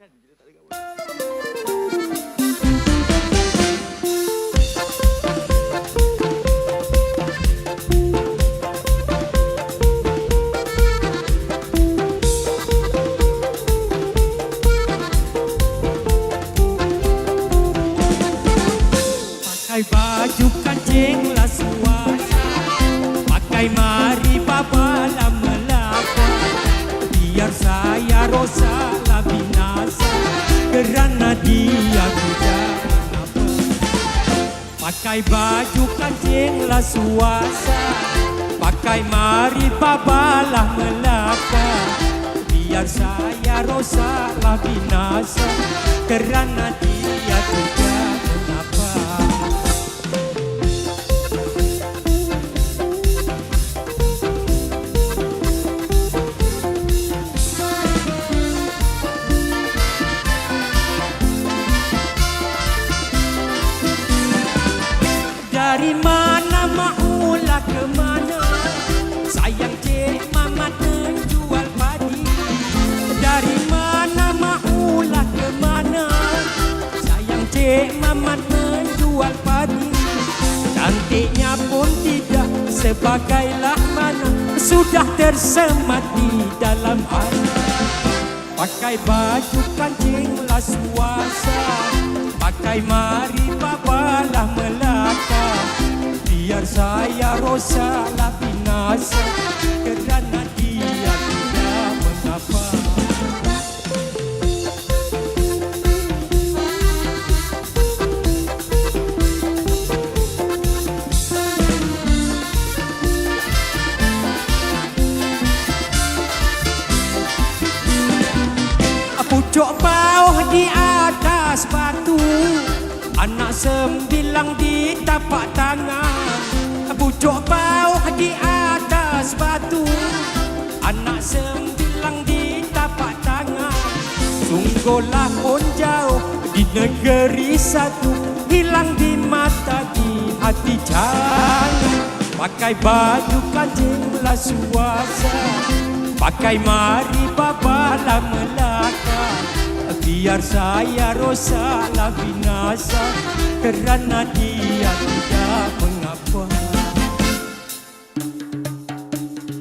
Kan. Pakai baju kancing lah suasa Pakai mari babala Kerana dia tidak apa. Pakai baju kancing lah suasa. Pakai mari babala melaka. Biar saya rosa lah binasa. Kerana dia Dari mana maulah ke mana? Sayang cik mamat menjual padi. Dari mana maulah ke mana? Sayang cik mamat menjual padi. Cantiknya pun tidak sebagailah mana Sudah tersemat di dalam hati. Pakai baju kancing lah suasa Pakai mari Biar saya rosa lah binasa. Kerana dia tidak mengapa Pucuk bawah di atas batu. Anak sembilang di tapak tangan Pucuk bawah di atas batu Anak sembilang di tapak tangan. Sungguhlah pun jauh di negeri satu. Hilang di mata di hati jangan Pakai baju kancing lah suasa. Pakai mari babalah melaka. Biar saya rosa lah binasa. Kerana dia tidak